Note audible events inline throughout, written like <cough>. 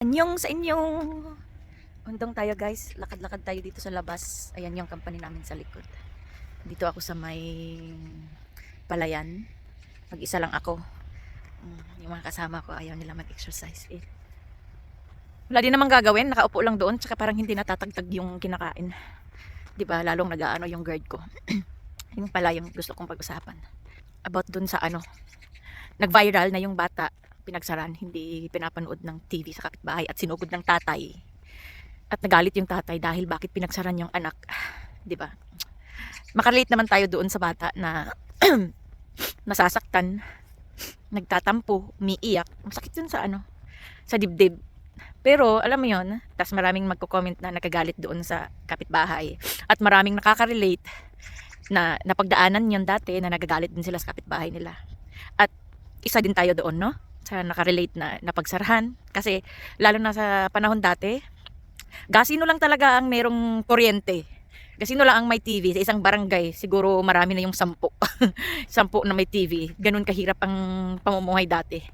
Anyong sa inyo. Undong tayo guys. Lakad-lakad tayo dito sa labas. Ayan yung company namin sa likod. Dito ako sa may palayan. Mag-isa lang ako. Mm, Yung mga kasama ko ayaw nila mag-exercise eh. Wala din naman gagawin. Nakaupo lang doon. Tsaka parang hindi natatagtag yung kinakain. Di ba? Lalong nag-ano yung guard ko. <clears throat> yung pala yung gusto kong pag-usapan. About dun sa ano. Nag-viral na yung bata pinagsaran, hindi pinapanood ng TV sa kapitbahay at sinugod ng tatay. At nagalit yung tatay dahil bakit pinagsaran yung anak. <sighs> 'Di ba? Makarelate naman tayo doon sa bata na <clears throat> nasasaktan, nagtatampo, umiiyak. Masakit yun sa ano, sa dibdib. Pero alam mo yon, tas maraming magko-comment na nagagalit doon sa kapitbahay at maraming nakaka-relate na napagdaanan yon dati na nagagalit din sila sa kapitbahay nila. At isa din tayo doon, no? Sa nakarelate na napagsarahan. Kasi lalo na sa panahon dati, gasino lang talaga ang merong kuryente. Gasino lang ang may TV sa isang barangay. Siguro marami na yung sampu. <laughs> sampu na may TV. Ganun kahirap ang pamumuhay dati.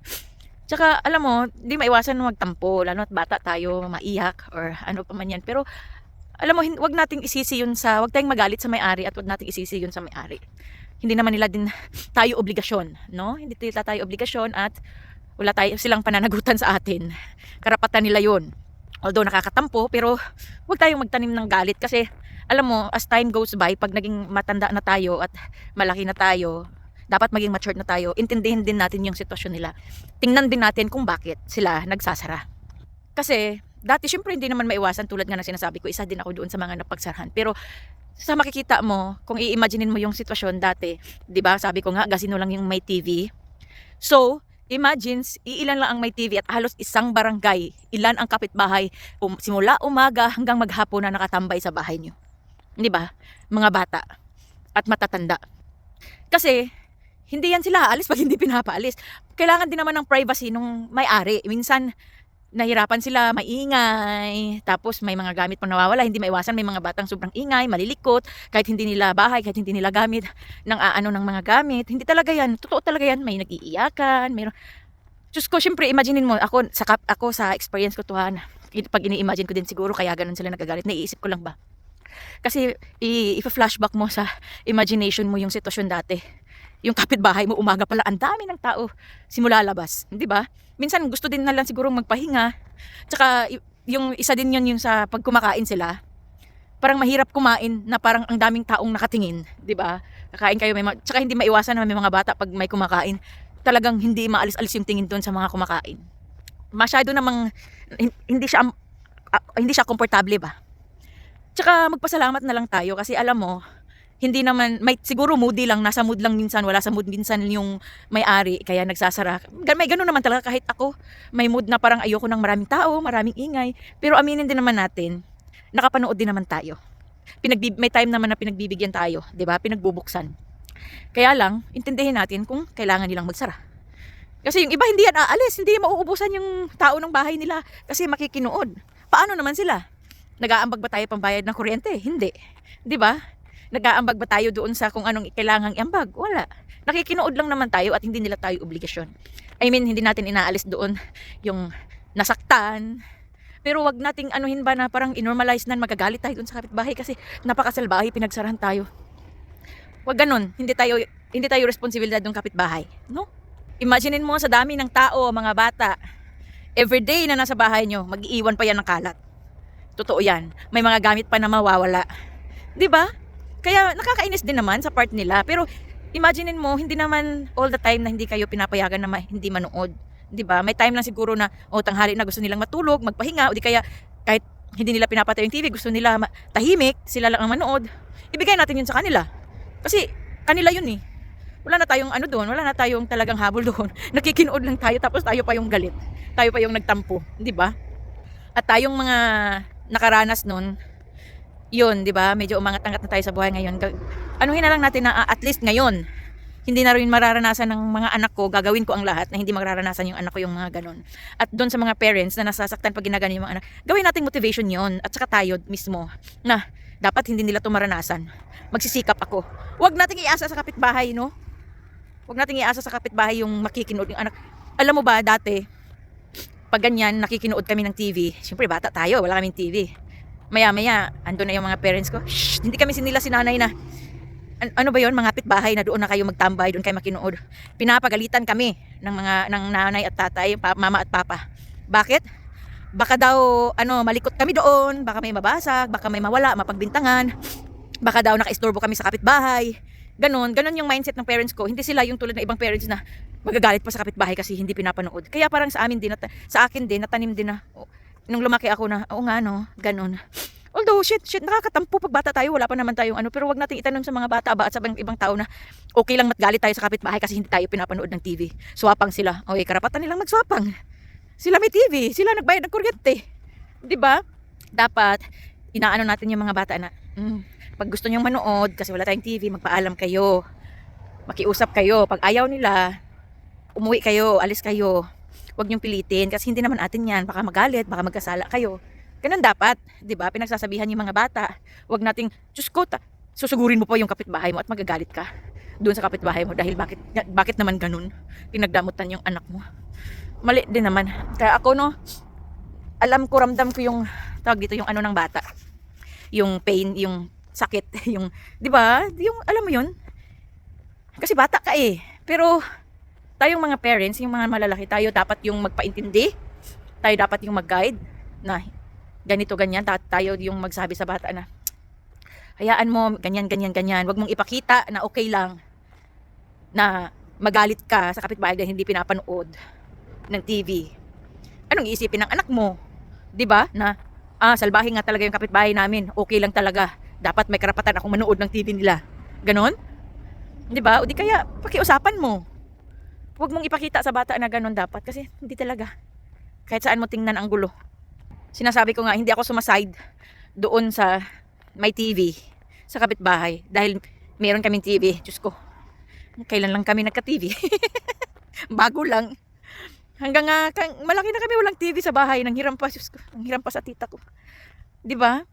Tsaka alam mo, hindi maiwasan magtampo. Lalo at bata tayo, maiyak or ano pa man yan. Pero alam mo, wag nating isisi yun sa, wag tayong magalit sa may-ari at wag nating isisi yun sa may-ari. Hindi naman nila din tayo obligasyon, no? Hindi tayo obligasyon at wala tayo silang pananagutan sa atin. Karapatan nila yun. Although nakakatampo, pero huwag tayong magtanim ng galit kasi alam mo, as time goes by, pag naging matanda na tayo at malaki na tayo, dapat maging matured na tayo, intindihin din natin yung sitwasyon nila. Tingnan din natin kung bakit sila nagsasara. Kasi, dati syempre hindi naman maiwasan tulad nga ng sinasabi ko, isa din ako doon sa mga napagsarahan. Pero, sa makikita mo, kung i-imaginein mo yung sitwasyon dati, 'di ba? Sabi ko nga, gasino lang yung may TV. So, imagine, iilan lang ang may TV at halos isang barangay, ilan ang kapitbahay, um, simula umaga hanggang maghapon na nakatambay sa bahay nyo. 'Di ba? Mga bata at matatanda. Kasi, hindi yan sila aalis pag hindi pinapaalis. Kailangan din naman ng privacy nung may-ari. Minsan, nahirapan sila, maingay, tapos may mga gamit pang nawawala, hindi maiwasan, may mga batang sobrang ingay, malilikot, kahit hindi nila bahay, kahit hindi nila gamit, <laughs> ng aano ng mga gamit, hindi talaga yan, totoo talaga yan, may nag-iiyakan, may Diyos ko, syempre, imaginein mo, ako sa, ako sa experience ko to ha, na- pag ini-imagine ko din siguro, kaya ganun sila nagagalit, naiisip ko lang ba? Kasi, i-flashback mo sa imagination mo yung sitwasyon dati. Yung kapitbahay mo, umaga pala, ang dami ng tao simula labas, di ba? Minsan gusto din na lang siguro magpahinga. Tsaka yung isa din yun yung sa pag kumakain sila. Parang mahirap kumain na parang ang daming taong nakatingin, 'di ba? Kakain kayo may tsaka hindi maiwasan na may mga bata pag may kumakain. Talagang hindi maalis-alis yung tingin doon sa mga kumakain. Masyado namang hin- hindi siya ah, hindi siya komportable ba? Tsaka magpasalamat na lang tayo kasi alam mo, hindi naman, may siguro moody lang, nasa mood lang minsan, wala sa mood minsan yung may-ari, kaya nagsasara. May ganun naman talaga kahit ako, may mood na parang ayoko ng maraming tao, maraming ingay. Pero aminin din naman natin, nakapanood din naman tayo. Pinagbib- may time naman na pinagbibigyan tayo, 'di ba? Pinagbubuksan. Kaya lang, intindihin natin kung kailangan nilang magsara. Kasi yung iba hindi yan aalis, hindi mauubusan yung tao ng bahay nila kasi makikinood. Paano naman sila? Nag-aambag ba tayo pambayad ng kuryente? Hindi. 'Di ba? Nag-aambag ba tayo doon sa kung anong kailangang iambag? Wala. Nakikinood lang naman tayo at hindi nila tayo obligasyon. I mean, hindi natin inaalis doon yung nasaktan. Pero wag nating anuhin ba na parang inormalize na magagalit tayo doon sa kapitbahay kasi napakasalbahe pinagsarahan tayo. Wag ganun. Hindi tayo hindi tayo responsibilidad ng kapitbahay, no? Imaginein mo sa dami ng tao, mga bata, everyday na nasa bahay nyo, mag-iiwan pa yan ng kalat. Totoo yan. May mga gamit pa na mawawala. 'Di ba? Kaya nakakainis din naman sa part nila. Pero imaginein mo, hindi naman all the time na hindi kayo pinapayagan na ma- hindi manood. 'Di ba? May time lang siguro na o tanghali na gusto nilang matulog, magpahinga o di kaya kahit hindi nila pinapatay yung TV, gusto nila tahimik, sila lang ang manood. Ibigay natin yun sa kanila. Kasi kanila yun eh. Wala na tayong ano doon, wala na tayong talagang habol doon. <laughs> Nakikinood lang tayo tapos tayo pa yung galit. Tayo pa yung nagtampo, 'di ba? At tayong mga nakaranas noon, yun, 'di ba? Medyo umangat-angat na tayo sa buhay ngayon. Ga- Anuhin na lang natin na ah, at least ngayon, hindi na rin mararanasan ng mga anak ko, gagawin ko ang lahat na hindi mararanasan yung anak ko yung mga ganun. At doon sa mga parents na nasasaktan pag ginagano yung mga anak, gawin nating motivation yon at saka tayo mismo na dapat hindi nila to maranasan. Magsisikap ako. Huwag nating iasa sa kapitbahay, no? Huwag nating iasa sa kapitbahay yung makikinood yung anak. Alam mo ba, dati, pag ganyan, nakikinood kami ng TV, syempre bata tayo, wala kaming TV. Maya-maya, ando na yung mga parents ko. Shh, hindi kami sinila sinanay na. An- ano ba yon mga pitbahay na doon na kayo magtambay, doon kayo makinood. Pinapagalitan kami ng mga ng nanay at tatay, pa- mama at papa. Bakit? Baka daw ano malikot kami doon, baka may mabasag, baka may mawala, mapagbintangan. Baka daw nakaistorbo kami sa kapitbahay. Ganon, ganon yung mindset ng parents ko. Hindi sila yung tulad ng ibang parents na magagalit pa sa kapitbahay kasi hindi pinapanood. Kaya parang sa amin din, sa akin din, natanim din na, oh, nung lumaki ako na, oo nga no, ganon. Although, shit, shit, nakakatampo pag bata tayo, wala pa naman tayong ano, pero wag nating itanong sa mga bata ba at sa ibang, ibang tao na okay lang matgalit tayo sa kapitbahay kasi hindi tayo pinapanood ng TV. Swapang sila. Okay, karapatan nilang magswapang. Sila may TV, sila nagbayad ng kuryente. 'Di ba? Dapat inaano natin yung mga bata na, mm, pag gusto niyong manood kasi wala tayong TV, magpaalam kayo. Makiusap kayo. Pag ayaw nila, umuwi kayo, alis kayo. Huwag niyong pilitin kasi hindi naman atin yan. Baka magalit, baka magkasala kayo. Ganun dapat, 'di ba? Pinagsasabihan yung mga bata. Huwag nating, ta- susugurin mo po yung kapitbahay mo at magagalit ka doon sa kapitbahay mo dahil bakit bakit naman ganun? Pinagdamutan yung anak mo. Mali din naman. Kaya ako no, alam ko ramdam ko yung tawag dito yung ano ng bata. Yung pain, yung sakit, <laughs> yung 'di ba? Yung alam mo yun? Kasi bata ka eh. Pero tayong mga parents, yung mga malalaki, tayo dapat yung magpaintindi. Tayo dapat yung mag-guide na ganito ganyan. Ta- tayo yung magsabi sa bata na hayaan mo ganyan ganyan ganyan. Wag mong ipakita na okay lang na magalit ka sa kapitbahay dahil hindi pinapanood ng TV anong iisipin ng anak mo? 'di ba? Na ah salbahe nga talaga yung kapitbahay namin. Okay lang talaga. Dapat may karapatan akong manood ng TV nila. Ganon? 'di ba? O di kaya pakiusapan mo Huwag mong ipakita sa bata na ganon dapat kasi hindi talaga kahit saan mo tingnan ang gulo sinasabi ko nga hindi ako sumaside doon sa may TV sa kapitbahay dahil meron kaming TV. Diyos ko, kailan lang kami nagka-TV? <laughs> Bago lang. Hanggang nga, kang- malaki na kami walang TV sa bahay. Nang hiram pa, Diyos ko. Nang hiram pa sa tita ko. ba?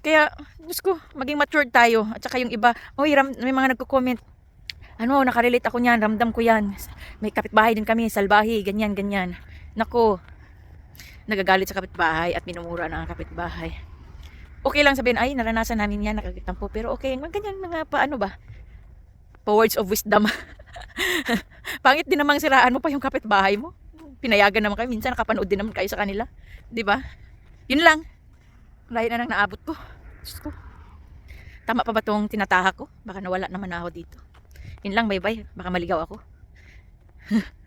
Kaya, Diyos ko, maging matured tayo. At saka yung iba, oh, hiram, may mga nagko-comment. Ano, nakarelate ako niyan, ramdam ko yan. May kapitbahay din kami, salbahi, ganyan, ganyan. Nako, nagagalit sa kapitbahay at minumura ng kapitbahay. Okay lang sabihin, ay, naranasan namin yan, nakakitampo. Pero okay, ganyan, mga paano ba? Pa words of wisdom. <laughs> Pangit din namang siraan mo pa yung kapitbahay mo. Pinayagan naman kayo, minsan nakapanood din naman kayo sa kanila. 'Di ba? Yun lang. Layo na nang naabot ko. Diyos ko. Tama pa ba tong tinataha ko? Baka nawala naman ako dito. Yun lang, bye-bye. Baka maligaw ako. <laughs>